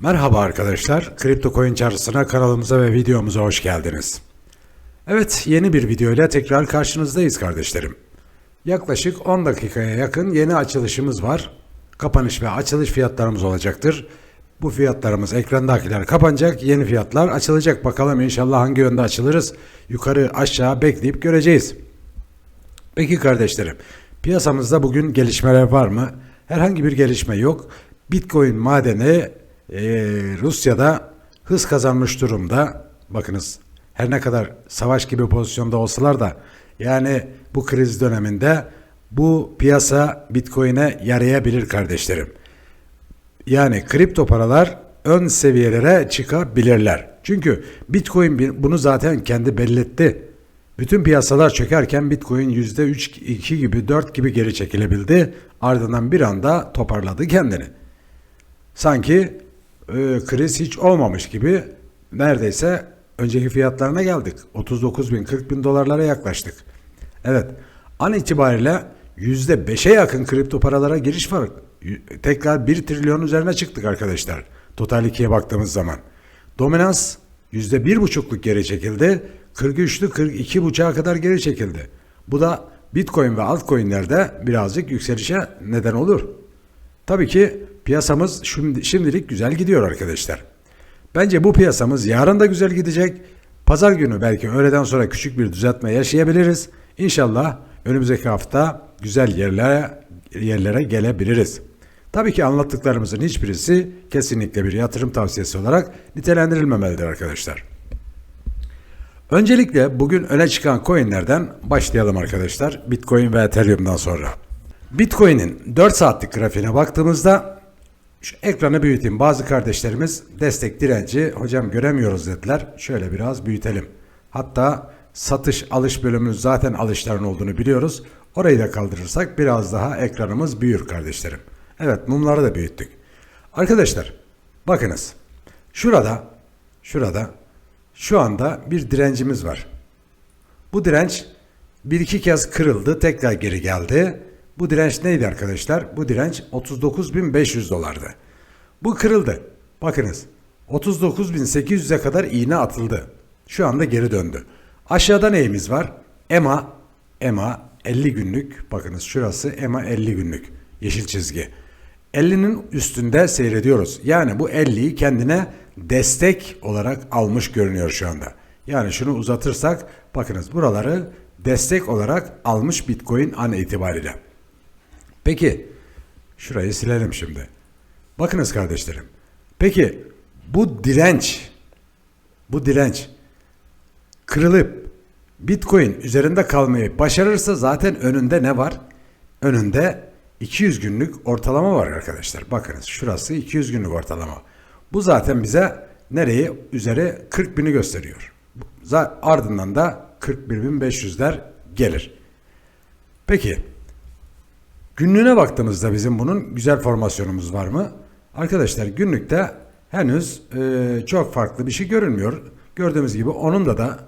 Merhaba arkadaşlar. Kripto Coin Çarşısı'na kanalımıza ve videomuza hoş geldiniz. Evet, yeni bir video ile tekrar karşınızdayız kardeşlerim. Yaklaşık 10 dakikaya yakın yeni açılışımız var. Kapanış ve açılış fiyatlarımız olacaktır. Bu fiyatlarımız ekrandakiler kapanacak, yeni fiyatlar açılacak. Bakalım inşallah hangi yönde açılırız. Yukarı aşağı bekleyip göreceğiz. Peki kardeşlerim, piyasamızda bugün gelişmeler var mı? Herhangi bir gelişme yok. Bitcoin madeni e, Rusya'da hız kazanmış durumda. Bakınız her ne kadar savaş gibi pozisyonda olsalar da yani bu kriz döneminde bu piyasa Bitcoin'e yarayabilir kardeşlerim. Yani kripto paralar ön seviyelere çıkabilirler. Çünkü Bitcoin bunu zaten kendi belletti. Bütün piyasalar çökerken Bitcoin %3, 2 gibi 4 gibi geri çekilebildi. Ardından bir anda toparladı kendini. Sanki e, kriz hiç olmamış gibi neredeyse önceki fiyatlarına geldik. 39 bin 40 bin dolarlara yaklaştık. Evet an itibariyle %5'e yakın kripto paralara giriş var. Tekrar 1 trilyon üzerine çıktık arkadaşlar. Total 2'ye baktığımız zaman. Dominans %1,5'luk geri çekildi. 43'lü 42,5'a kadar geri çekildi. Bu da Bitcoin ve altcoin'lerde birazcık yükselişe neden olur. Tabii ki piyasamız şimdi, şimdilik güzel gidiyor arkadaşlar. Bence bu piyasamız yarın da güzel gidecek. Pazar günü belki öğleden sonra küçük bir düzeltme yaşayabiliriz. İnşallah önümüzdeki hafta güzel yerlere yerlere gelebiliriz. Tabii ki anlattıklarımızın hiçbirisi kesinlikle bir yatırım tavsiyesi olarak nitelendirilmemelidir arkadaşlar. Öncelikle bugün öne çıkan coinlerden başlayalım arkadaşlar. Bitcoin ve Ethereum'dan sonra. Bitcoin'in 4 saatlik grafiğine baktığımızda şu ekranı büyüteyim. Bazı kardeşlerimiz destek direnci hocam göremiyoruz dediler. Şöyle biraz büyütelim. Hatta satış alış bölümümüz zaten alışların olduğunu biliyoruz. Orayı da kaldırırsak biraz daha ekranımız büyür kardeşlerim. Evet mumları da büyüttük. Arkadaşlar bakınız. Şurada şurada şu anda bir direncimiz var. Bu direnç bir iki kez kırıldı, tekrar geri geldi. Bu direnç neydi arkadaşlar? Bu direnç 39.500 dolardı. Bu kırıldı. Bakınız 39.800'e kadar iğne atıldı. Şu anda geri döndü. Aşağıda neyimiz var? EMA, EMA 50 günlük. Bakınız şurası EMA 50 günlük. Yeşil çizgi. 50'nin üstünde seyrediyoruz. Yani bu 50'yi kendine destek olarak almış görünüyor şu anda. Yani şunu uzatırsak bakınız buraları destek olarak almış Bitcoin an itibariyle. Peki şurayı silelim şimdi. Bakınız kardeşlerim. Peki bu direnç bu direnç kırılıp Bitcoin üzerinde kalmayı başarırsa zaten önünde ne var? Önünde 200 günlük ortalama var arkadaşlar. Bakınız şurası 200 günlük ortalama. Bu zaten bize nereyi? Üzeri 40 bini gösteriyor. Ardından da 41.500'ler gelir. Peki günlüğüne baktığımızda bizim bunun güzel formasyonumuz var mı? Arkadaşlar günlükte henüz e, çok farklı bir şey görünmüyor. Gördüğümüz gibi onun da da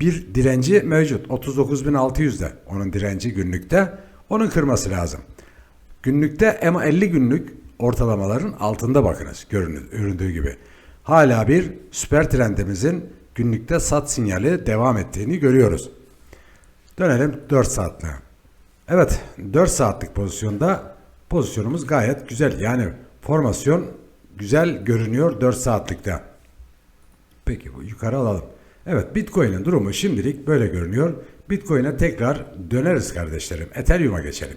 bir direnci mevcut. 39.600'de onun direnci günlükte. Onun kırması lazım. Günlükte EMA 50 günlük ortalamaların altında bakınız göründüğü gibi. Hala bir süper trendimizin günlükte sat sinyali devam ettiğini görüyoruz. Dönelim 4 saatliğe. Evet 4 saatlik pozisyonda pozisyonumuz gayet güzel. Yani formasyon güzel görünüyor 4 saatlikte. Peki bu yukarı alalım. Evet Bitcoin'in durumu şimdilik böyle görünüyor. Bitcoin'e tekrar döneriz kardeşlerim. Ethereum'a geçelim.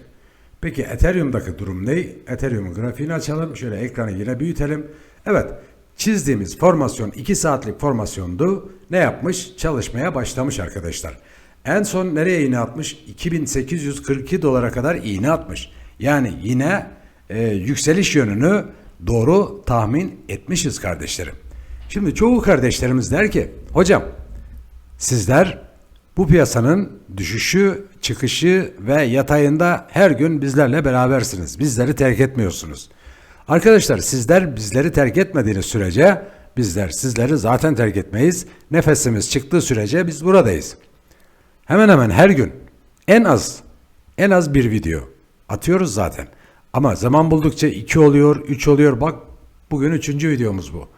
Peki Ethereum'daki durum ne? Ethereum'un grafiğini açalım. Şöyle ekranı yine büyütelim. Evet çizdiğimiz formasyon 2 saatlik formasyondu. Ne yapmış? Çalışmaya başlamış arkadaşlar. En son nereye iğne atmış? 2842 dolara kadar iğne atmış. Yani yine e, yükseliş yönünü doğru tahmin etmişiz kardeşlerim. Şimdi çoğu kardeşlerimiz der ki hocam sizler bu piyasanın düşüşü, çıkışı ve yatayında her gün bizlerle berabersiniz. Bizleri terk etmiyorsunuz. Arkadaşlar sizler bizleri terk etmediğiniz sürece bizler sizleri zaten terk etmeyiz. Nefesimiz çıktığı sürece biz buradayız. Hemen hemen her gün en az en az bir video Atıyoruz zaten. Ama zaman buldukça 2 oluyor, 3 oluyor. Bak bugün 3. videomuz bu.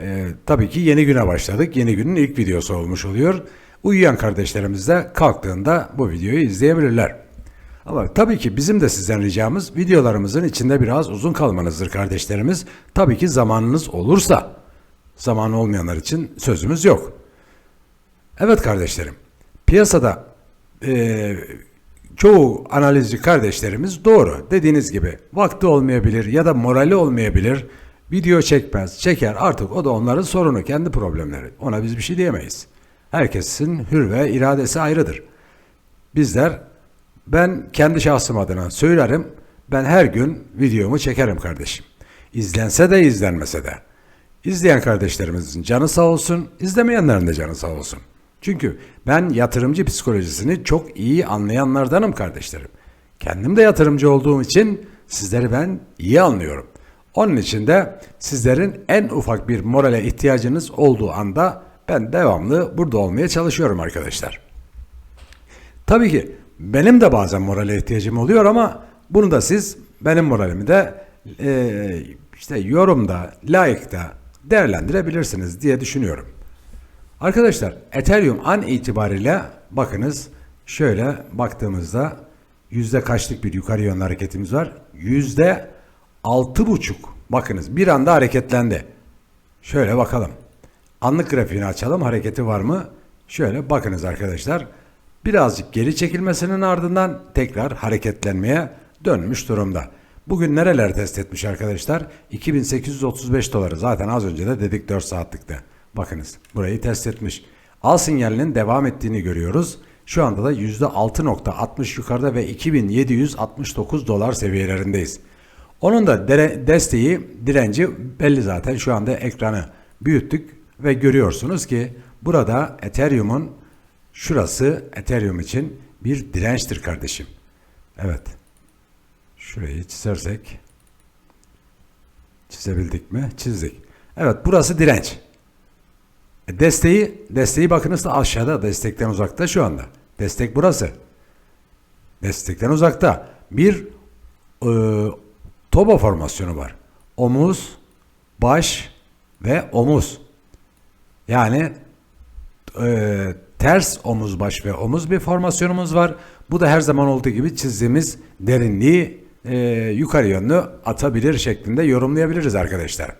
Ee, tabii ki yeni güne başladık. Yeni günün ilk videosu olmuş oluyor. Uyuyan kardeşlerimiz de kalktığında bu videoyu izleyebilirler. Ama tabii ki bizim de sizden ricamız videolarımızın içinde biraz uzun kalmanızdır kardeşlerimiz. Tabii ki zamanınız olursa. Zaman olmayanlar için sözümüz yok. Evet kardeşlerim. Piyasada eee, çoğu analizci kardeşlerimiz doğru. Dediğiniz gibi vakti olmayabilir ya da morali olmayabilir. Video çekmez, çeker artık o da onların sorunu, kendi problemleri. Ona biz bir şey diyemeyiz. Herkesin hür ve iradesi ayrıdır. Bizler ben kendi şahsım adına söylerim. Ben her gün videomu çekerim kardeşim. İzlense de izlenmese de. İzleyen kardeşlerimizin canı sağ olsun, izlemeyenlerin de canı sağ olsun. Çünkü ben yatırımcı psikolojisini çok iyi anlayanlardanım kardeşlerim. Kendim de yatırımcı olduğum için sizleri ben iyi anlıyorum. Onun için de sizlerin en ufak bir morale ihtiyacınız olduğu anda ben devamlı burada olmaya çalışıyorum arkadaşlar. Tabii ki benim de bazen morale ihtiyacım oluyor ama bunu da siz benim moralimi de e, işte yorumda, like'da değerlendirebilirsiniz diye düşünüyorum. Arkadaşlar Ethereum an itibariyle bakınız şöyle baktığımızda yüzde kaçlık bir yukarı yönlü hareketimiz var? Yüzde altı buçuk. Bakınız bir anda hareketlendi. Şöyle bakalım. Anlık grafiğini açalım. Hareketi var mı? Şöyle bakınız arkadaşlar. Birazcık geri çekilmesinin ardından tekrar hareketlenmeye dönmüş durumda. Bugün nereler test etmiş arkadaşlar? 2835 doları. Zaten az önce de dedik 4 saatlikte. Bakınız burayı test etmiş. Al sinyalinin devam ettiğini görüyoruz. Şu anda da %6.60 yukarıda ve 2769 dolar seviyelerindeyiz. Onun da desteği, direnci belli zaten. Şu anda ekranı büyüttük ve görüyorsunuz ki burada Ethereum'un şurası Ethereum için bir dirençtir kardeşim. Evet. Şurayı çizersek çizebildik mi? Çizdik. Evet burası direnç. E, Desteği, desteği bakınız da aşağıda, destekten uzakta şu anda. Destek burası. Destekten uzakta. Bir e, toba formasyonu var. Omuz, baş ve omuz. Yani e, ters omuz baş ve omuz bir formasyonumuz var. Bu da her zaman olduğu gibi çizdiğimiz derinliği e, yukarı yönlü atabilir şeklinde yorumlayabiliriz arkadaşlar.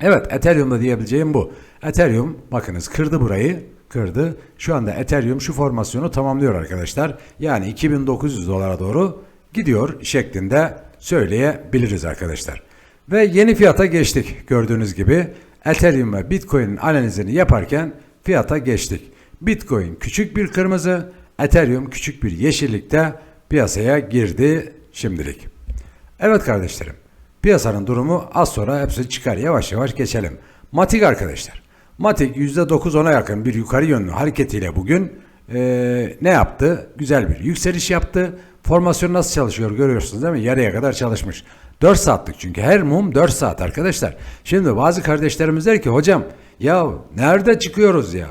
Evet Ethereum'da diyebileceğim bu. Ethereum bakınız kırdı burayı kırdı. Şu anda Ethereum şu formasyonu tamamlıyor arkadaşlar. Yani 2900 dolara doğru gidiyor şeklinde söyleyebiliriz arkadaşlar. Ve yeni fiyata geçtik gördüğünüz gibi. Ethereum ve Bitcoin'in analizini yaparken fiyata geçtik. Bitcoin küçük bir kırmızı, Ethereum küçük bir yeşillikte piyasaya girdi şimdilik. Evet kardeşlerim. Piyasanın durumu az sonra hepsi çıkar. Yavaş yavaş geçelim. Matik arkadaşlar. Matik %9-10'a yakın bir yukarı yönlü hareketiyle bugün eee, ne yaptı? Güzel bir yükseliş yaptı. Formasyon nasıl çalışıyor görüyorsunuz değil mi? Yarıya kadar çalışmış. 4 saatlik çünkü her mum 4 saat arkadaşlar. Şimdi bazı kardeşlerimiz der ki hocam ya nerede çıkıyoruz ya?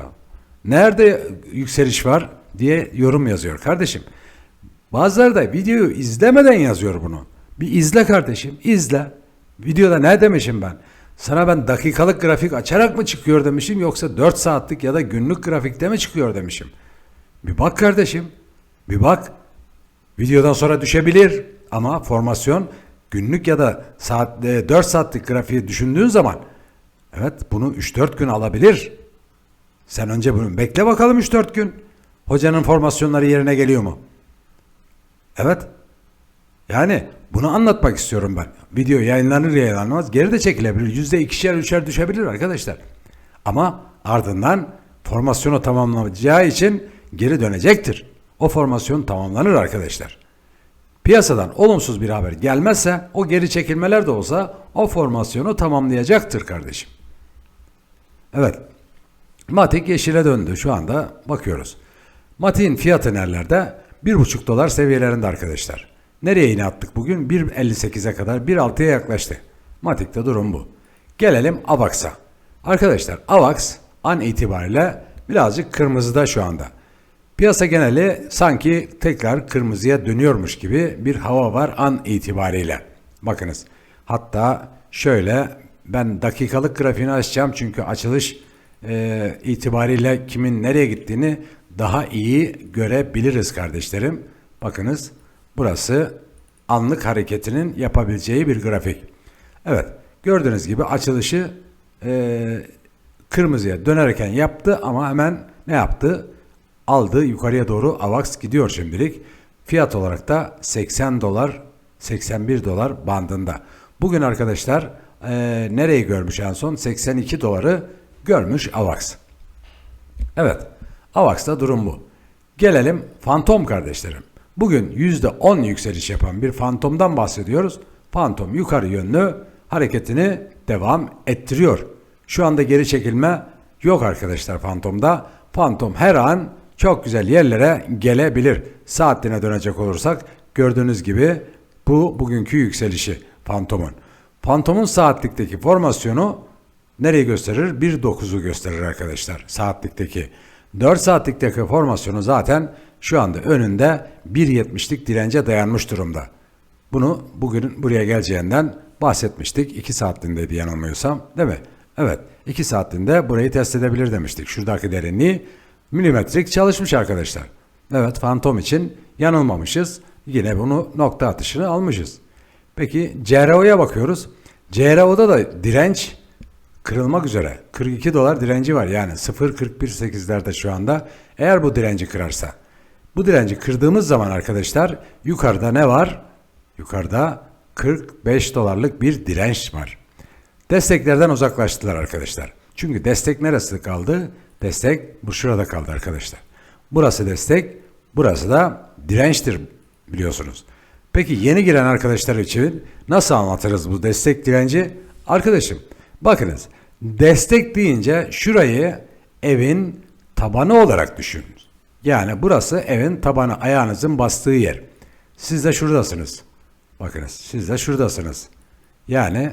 Nerede yükseliş var diye yorum yazıyor kardeşim. Bazıları da videoyu izlemeden yazıyor bunu. Bir izle kardeşim, izle. Videoda ne demişim ben? Sana ben dakikalık grafik açarak mı çıkıyor demişim yoksa 4 saatlik ya da günlük grafikte mi çıkıyor demişim. Bir bak kardeşim, bir bak. Videodan sonra düşebilir ama formasyon günlük ya da saat 4 saatlik grafiği düşündüğün zaman evet bunu 3-4 gün alabilir. Sen önce bunu bekle bakalım 3-4 gün. Hocanın formasyonları yerine geliyor mu? Evet. Yani bunu anlatmak istiyorum ben. Video yayınlanır yayınlanmaz geri de çekilebilir. Yüzde ikişer üçer düşebilir arkadaşlar. Ama ardından formasyonu tamamlayacağı için geri dönecektir. O formasyon tamamlanır arkadaşlar. Piyasadan olumsuz bir haber gelmezse o geri çekilmeler de olsa o formasyonu tamamlayacaktır kardeşim. Evet. Matik yeşile döndü. Şu anda bakıyoruz. Matik'in fiyatı nerelerde? 1,5 dolar seviyelerinde arkadaşlar. Nereye yine attık bugün? 1.58'e kadar 1.6'ya yaklaştı. Matik'te durum bu. Gelelim AVAX'a. Arkadaşlar AVAX an itibariyle birazcık kırmızıda şu anda. Piyasa geneli sanki tekrar kırmızıya dönüyormuş gibi bir hava var an itibariyle. Bakınız. Hatta şöyle ben dakikalık grafiğini açacağım çünkü açılış e, itibariyle kimin nereye gittiğini daha iyi görebiliriz kardeşlerim. Bakınız burası anlık hareketinin yapabileceği bir grafik. Evet gördüğünüz gibi açılışı e, kırmızıya dönerken yaptı ama hemen ne yaptı? Aldı yukarıya doğru AVAX gidiyor şimdilik. Fiyat olarak da 80 dolar 81 dolar bandında. Bugün arkadaşlar e, nereyi görmüş en son? 82 doları görmüş AVAX. Evet AVAX'ta durum bu. Gelelim fantom kardeşlerim. Bugün %10 yükseliş yapan bir fantomdan bahsediyoruz. Fantom yukarı yönlü hareketini devam ettiriyor. Şu anda geri çekilme yok arkadaşlar fantomda. Fantom her an çok güzel yerlere gelebilir. Saatliğine dönecek olursak gördüğünüz gibi bu bugünkü yükselişi fantomun. Fantomun saatlikteki formasyonu nereyi gösterir? 1.9'u gösterir arkadaşlar saatlikteki. 4 saatlikteki formasyonu zaten şu anda önünde 1.70'lik dirence dayanmış durumda. Bunu bugün buraya geleceğinden bahsetmiştik. 2 saatliğindeydi yanılmıyorsam değil mi? Evet 2 saatliğinde burayı test edebilir demiştik. Şuradaki derinliği milimetrik çalışmış arkadaşlar. Evet fantom için yanılmamışız. Yine bunu nokta atışını almışız. Peki CRO'ya bakıyoruz. CRO'da da direnç kırılmak üzere. 42 dolar direnci var yani 0.418'lerde şu anda. Eğer bu direnci kırarsa. Bu direnci kırdığımız zaman arkadaşlar yukarıda ne var? Yukarıda 45 dolarlık bir direnç var. Desteklerden uzaklaştılar arkadaşlar. Çünkü destek neresi kaldı? Destek bu şurada kaldı arkadaşlar. Burası destek, burası da dirençtir biliyorsunuz. Peki yeni giren arkadaşlar için nasıl anlatırız bu destek direnci? Arkadaşım bakınız destek deyince şurayı evin tabanı olarak düşünün. Yani burası evin tabanı ayağınızın bastığı yer. Siz de şuradasınız. Bakınız siz de şuradasınız. Yani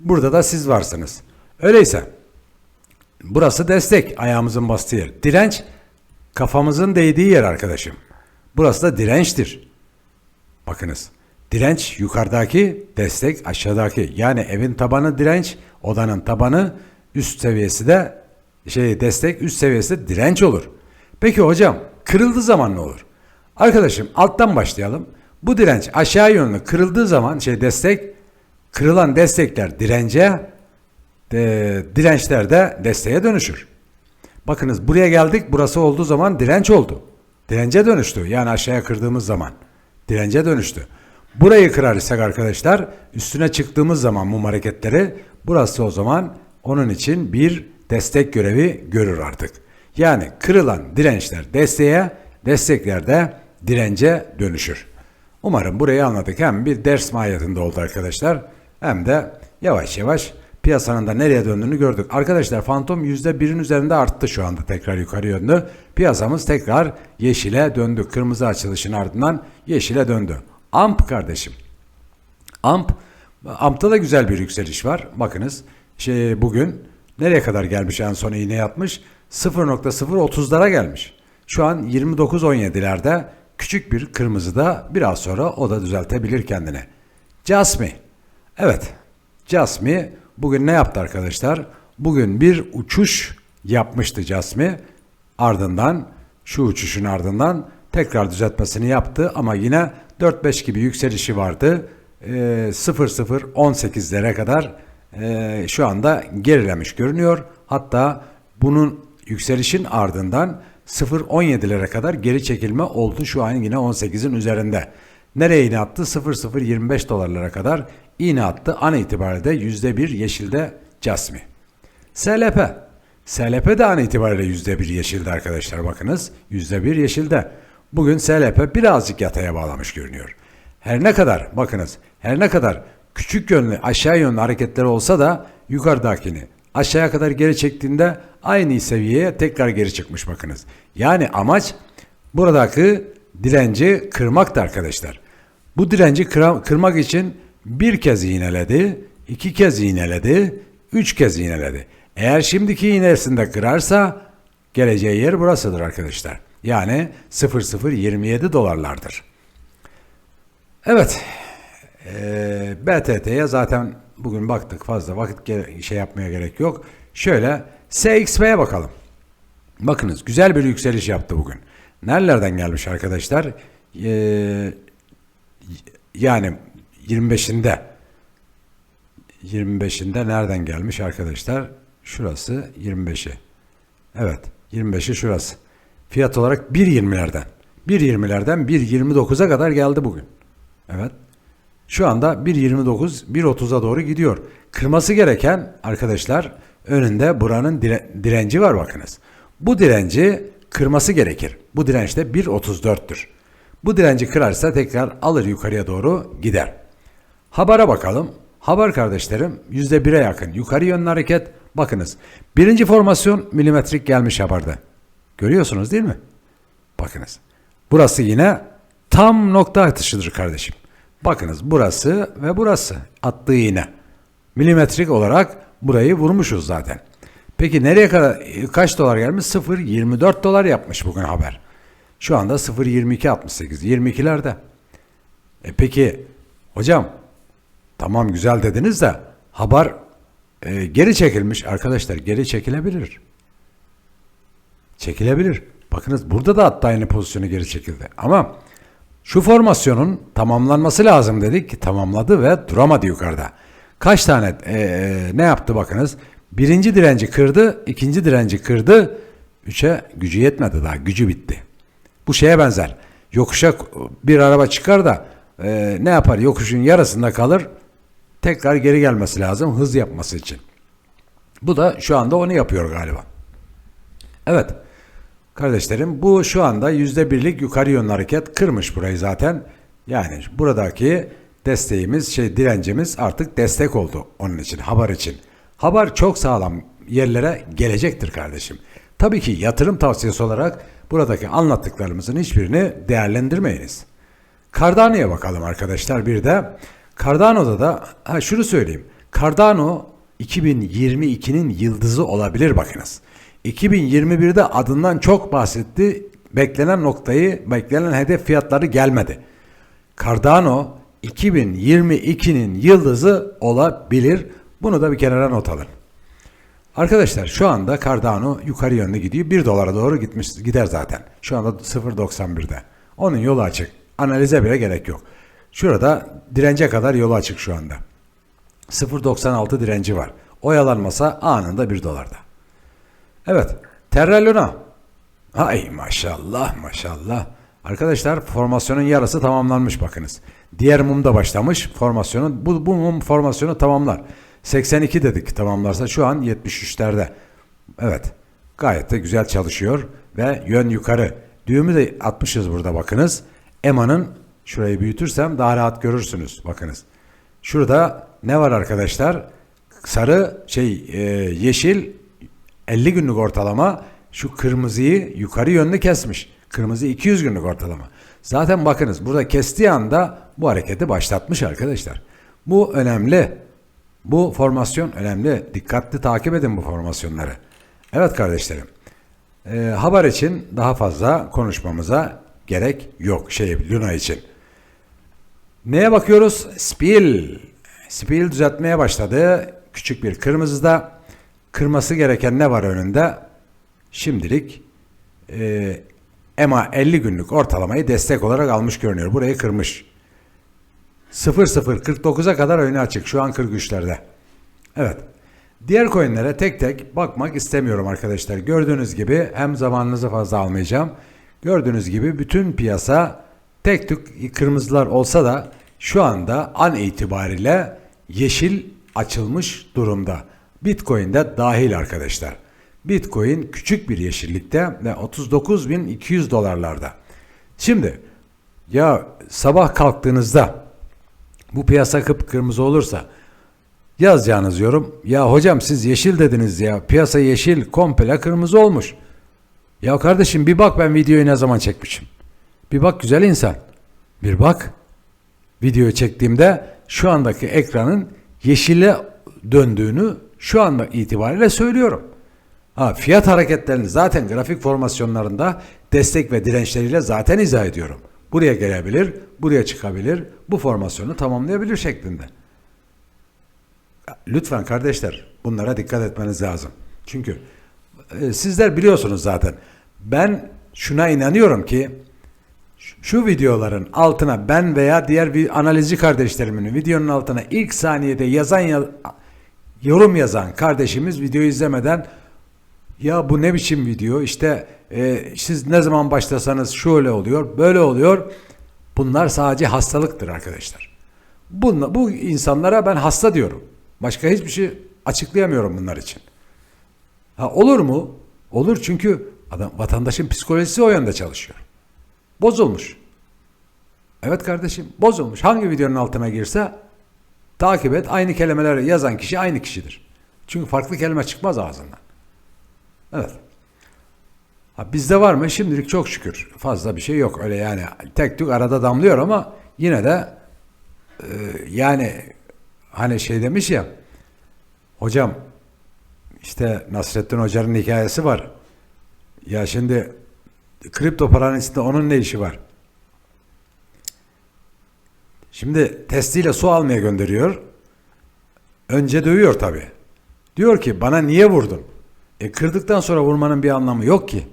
burada da siz varsınız. Öyleyse burası destek ayağımızın bastığı yer. Direnç kafamızın değdiği yer arkadaşım. Burası da dirençtir. Bakınız. Direnç yukarıdaki, destek aşağıdaki. Yani evin tabanı direnç, odanın tabanı üst seviyesi de şey destek üst seviyesi de direnç olur. Peki hocam kırıldığı zaman ne olur? Arkadaşım alttan başlayalım. Bu direnç aşağı yönlü kırıldığı zaman şey destek kırılan destekler dirence de, dirençler de desteğe dönüşür. Bakınız buraya geldik burası olduğu zaman direnç oldu. Dirence dönüştü yani aşağıya kırdığımız zaman dirence dönüştü. Burayı kırar isek arkadaşlar üstüne çıktığımız zaman mum hareketleri burası o zaman onun için bir destek görevi görür artık. Yani kırılan dirençler desteğe, destekler de dirence dönüşür. Umarım burayı anladık. Hem bir ders mahiyetinde oldu arkadaşlar hem de yavaş yavaş piyasanın da nereye döndüğünü gördük. Arkadaşlar Fantom %1'in üzerinde arttı şu anda tekrar yukarı yönlü. Piyasamız tekrar yeşile döndü. Kırmızı açılışın ardından yeşile döndü. AMP kardeşim. AMP AMP'ta da güzel bir yükseliş var. Bakınız şey bugün nereye kadar gelmiş en son iğne yapmış? 0.030'lara gelmiş. Şu an 29.17'lerde küçük bir kırmızıda biraz sonra o da düzeltebilir kendini. Jasmi. Evet. Jasmi bugün ne yaptı arkadaşlar? Bugün bir uçuş yapmıştı Jasmi. Ardından şu uçuşun ardından tekrar düzeltmesini yaptı ama yine 4-5 gibi yükselişi vardı. E, 0-0-18'lere kadar e, şu anda gerilemiş görünüyor. Hatta bunun yükselişin ardından 0.17'lere kadar geri çekilme oldu. Şu an yine 18'in üzerinde. Nereye iğne attı? 0.025 dolarlara kadar iğne attı. An itibariyle de %1 yeşilde Casmi. SLP. SLP de an itibariyle %1 yeşilde arkadaşlar bakınız. %1 yeşilde. Bugün SLP birazcık yataya bağlamış görünüyor. Her ne kadar bakınız her ne kadar küçük yönlü aşağı yönlü hareketler olsa da yukarıdakini aşağıya kadar geri çektiğinde aynı seviyeye tekrar geri çıkmış bakınız. Yani amaç buradaki direnci kırmaktı arkadaşlar. Bu direnci kıra, kırmak için bir kez iğneledi, iki kez iğneledi, üç kez iğneledi. Eğer şimdiki iğnesinde kırarsa geleceği yer burasıdır arkadaşlar. Yani 0027 dolarlardır. Evet. Ee, BTT'ye zaten bugün baktık fazla vakit şey yapmaya gerek yok. Şöyle SXP'ye bakalım. Bakınız güzel bir yükseliş yaptı bugün. Nerelerden gelmiş arkadaşlar? Ee, yani 25'inde 25'inde nereden gelmiş arkadaşlar? Şurası 25'i. Evet 25'i şurası. Fiyat olarak 1.20'lerden. 1.20'lerden 1.29'a kadar geldi bugün. Evet. Şu anda 1.29, 1.30'a doğru gidiyor. Kırması gereken arkadaşlar önünde buranın dire- direnci var bakınız. Bu direnci kırması gerekir. Bu direnç de 1.34'tür. Bu direnci kırarsa tekrar alır yukarıya doğru gider. Habara bakalım. Haber kardeşlerim %1'e yakın yukarı yönlü hareket. Bakınız birinci formasyon milimetrik gelmiş haberde. Görüyorsunuz değil mi? Bakınız. Burası yine tam nokta atışıdır kardeşim. Bakınız burası ve burası attığı iğne. Milimetrik olarak burayı vurmuşuz zaten. Peki nereye kadar kaç dolar gelmiş? 0.24 dolar yapmış bugün haber. Şu anda 0.22.68 22'lerde. E peki hocam tamam güzel dediniz de haber e, geri çekilmiş arkadaşlar geri çekilebilir. Çekilebilir. Bakınız burada da hatta aynı pozisyonu geri çekildi. Ama şu formasyonun tamamlanması lazım dedik. Tamamladı ve duramadı yukarıda. Kaç tane e, e, ne yaptı bakınız. Birinci direnci kırdı, ikinci direnci kırdı. Üçe gücü yetmedi daha. Gücü bitti. Bu şeye benzer. Yokuşa bir araba çıkar da e, ne yapar? Yokuşun yarısında kalır. Tekrar geri gelmesi lazım hız yapması için. Bu da şu anda onu yapıyor galiba. Evet. Kardeşlerim bu şu anda yüzde birlik yukarı yönlü hareket kırmış burayı zaten. Yani buradaki desteğimiz şey direncimiz artık destek oldu onun için haber için. Haber çok sağlam yerlere gelecektir kardeşim. Tabii ki yatırım tavsiyesi olarak buradaki anlattıklarımızın hiçbirini değerlendirmeyiniz. Cardano'ya bakalım arkadaşlar bir de. Cardano'da da ha şunu söyleyeyim. Cardano 2022'nin yıldızı olabilir bakınız. 2021'de adından çok bahsetti. Beklenen noktayı, beklenen hedef fiyatları gelmedi. Cardano 2022'nin yıldızı olabilir. Bunu da bir kenara not alın. Arkadaşlar şu anda Cardano yukarı yönlü gidiyor. 1 dolara doğru gitmiş gider zaten. Şu anda 0.91'de. Onun yolu açık. Analize bile gerek yok. Şurada dirence kadar yolu açık şu anda. 0.96 direnci var. Oyalanmasa anında 1 dolarda. Evet. Terra Luna. Ay maşallah maşallah. Arkadaşlar formasyonun yarısı tamamlanmış bakınız. Diğer mum da başlamış formasyonu. Bu, bu mum formasyonu tamamlar. 82 dedik tamamlarsa şu an 73'lerde. Evet. Gayet de güzel çalışıyor ve yön yukarı. Düğümü de atmışız burada bakınız. EMA'nın şurayı büyütürsem daha rahat görürsünüz. Bakınız. Şurada ne var arkadaşlar? Sarı şey e, yeşil 50 günlük ortalama şu kırmızıyı yukarı yönlü kesmiş. Kırmızı 200 günlük ortalama. Zaten bakınız burada kestiği anda bu hareketi başlatmış arkadaşlar. Bu önemli. Bu formasyon önemli. Dikkatli takip edin bu formasyonları. Evet kardeşlerim. Ee, haber için daha fazla konuşmamıza gerek yok. Şey Luna için. Neye bakıyoruz? Spiel. Spiel düzeltmeye başladı. Küçük bir kırmızıda. Kırması gereken ne var önünde? Şimdilik e, EMA 50 günlük ortalamayı destek olarak almış görünüyor. Burayı kırmış. 0049'a kadar önü açık. Şu an 43'lerde. Evet. Diğer coinlere tek tek bakmak istemiyorum arkadaşlar. Gördüğünüz gibi hem zamanınızı fazla almayacağım. Gördüğünüz gibi bütün piyasa tek tük kırmızılar olsa da şu anda an itibariyle yeşil açılmış durumda. Bitcoin de dahil arkadaşlar. Bitcoin küçük bir yeşillikte ve 39.200 dolarlarda. Şimdi ya sabah kalktığınızda bu piyasa kıpkırmızı olursa yazacağınız yorum ya hocam siz yeşil dediniz ya piyasa yeşil komple kırmızı olmuş. Ya kardeşim bir bak ben videoyu ne zaman çekmişim. Bir bak güzel insan. Bir bak. Videoyu çektiğimde şu andaki ekranın yeşile döndüğünü şu anda itibariyle söylüyorum. Ha, fiyat hareketlerini zaten grafik formasyonlarında destek ve dirençleriyle zaten izah ediyorum. Buraya gelebilir, buraya çıkabilir, bu formasyonu tamamlayabilir şeklinde. Lütfen kardeşler bunlara dikkat etmeniz lazım. Çünkü e, sizler biliyorsunuz zaten. Ben şuna inanıyorum ki şu videoların altına ben veya diğer bir analizci kardeşlerimin videonun altına ilk saniyede yazan ya- yorum yazan kardeşimiz videoyu izlemeden ya bu ne biçim video işte e, siz ne zaman başlasanız şöyle oluyor böyle oluyor bunlar sadece hastalıktır arkadaşlar. Bunla, bu insanlara ben hasta diyorum. Başka hiçbir şey açıklayamıyorum bunlar için. Ha, olur mu? Olur çünkü adam vatandaşın psikolojisi o yönde çalışıyor. Bozulmuş. Evet kardeşim bozulmuş. Hangi videonun altına girse takip et. Aynı kelimeleri yazan kişi aynı kişidir. Çünkü farklı kelime çıkmaz ağzından. Evet. Ha, bizde var mı? Şimdilik çok şükür. Fazla bir şey yok. Öyle yani tek tük arada damlıyor ama yine de e, yani hani şey demiş ya hocam işte Nasrettin Hoca'nın hikayesi var. Ya şimdi kripto paranın içinde onun ne işi var? Şimdi testiyle su almaya gönderiyor. Önce dövüyor tabi. Diyor ki bana niye vurdun? E kırdıktan sonra vurmanın bir anlamı yok ki.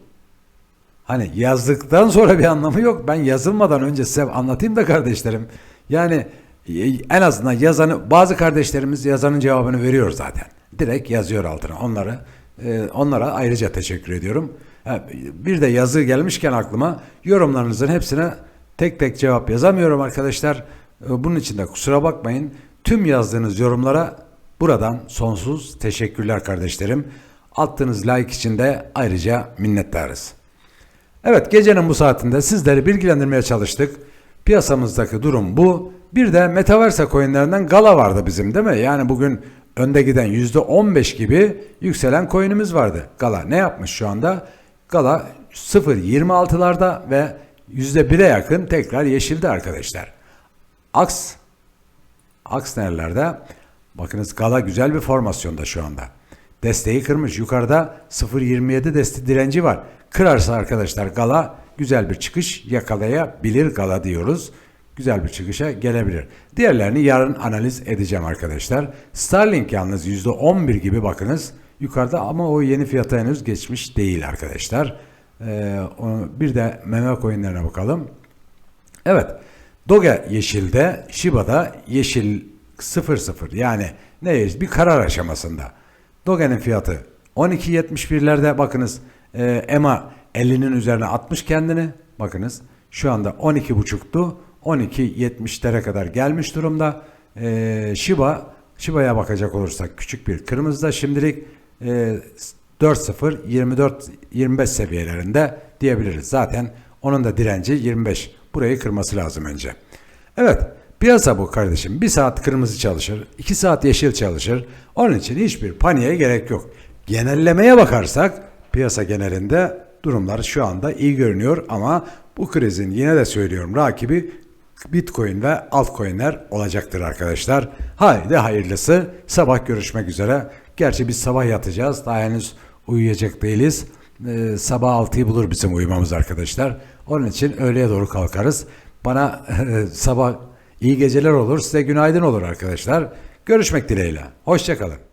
Hani yazdıktan sonra bir anlamı yok. Ben yazılmadan önce size anlatayım da kardeşlerim. Yani e, en azından yazanı bazı kardeşlerimiz yazanın cevabını veriyor zaten. Direkt yazıyor altına. Onları e, onlara ayrıca teşekkür ediyorum. Bir de yazı gelmişken aklıma yorumlarınızın hepsine tek tek cevap yazamıyorum arkadaşlar. E, Bunun için de kusura bakmayın. Tüm yazdığınız yorumlara buradan sonsuz teşekkürler kardeşlerim. Attığınız like için de ayrıca minnettarız. Evet gecenin bu saatinde sizleri bilgilendirmeye çalıştık. Piyasamızdaki durum bu. Bir de Metaverse coinlerinden Gala vardı bizim değil mi? Yani bugün önde giden %15 gibi yükselen coin'imiz vardı. Gala ne yapmış şu anda? Gala 0.26'larda ve %1'e yakın tekrar yeşilde arkadaşlar. Aks Aks nerelerde? Bakınız Gala güzel bir formasyonda şu anda. Desteği kırmış. Yukarıda 0.27 desti direnci var. Kırarsa arkadaşlar Gala güzel bir çıkış yakalayabilir Gala diyoruz. Güzel bir çıkışa gelebilir. Diğerlerini yarın analiz edeceğim arkadaşlar. Starlink yalnız %11 gibi bakınız yukarıda ama o yeni fiyata henüz geçmiş değil arkadaşlar. Ee, onu, bir de meme coinlerine bakalım. Evet. Doge yeşilde, Shiba'da yeşil 00 yani ne yeşil? Bir karar aşamasında. Doge'nin fiyatı 12.71'lerde bakınız e, EMA 50'nin üzerine atmış kendini. Bakınız şu anda 12.5'tu. 12.70'lere kadar gelmiş durumda. E, Shiba Shiba'ya bakacak olursak küçük bir kırmızıda şimdilik e, 4.0 24 25 seviyelerinde diyebiliriz. Zaten onun da direnci 25. Burayı kırması lazım önce. Evet. Piyasa bu kardeşim. Bir saat kırmızı çalışır. iki saat yeşil çalışır. Onun için hiçbir paniğe gerek yok. Genellemeye bakarsak piyasa genelinde durumlar şu anda iyi görünüyor ama bu krizin yine de söylüyorum rakibi Bitcoin ve altcoin'ler olacaktır arkadaşlar. Haydi hayırlısı. Sabah görüşmek üzere. Gerçi biz sabah yatacağız. Daha henüz uyuyacak değiliz. Ee, sabah 6'yı bulur bizim uyumamız arkadaşlar. Onun için öğleye doğru kalkarız. Bana sabah iyi geceler olur, size günaydın olur arkadaşlar. Görüşmek dileğiyle. Hoşçakalın.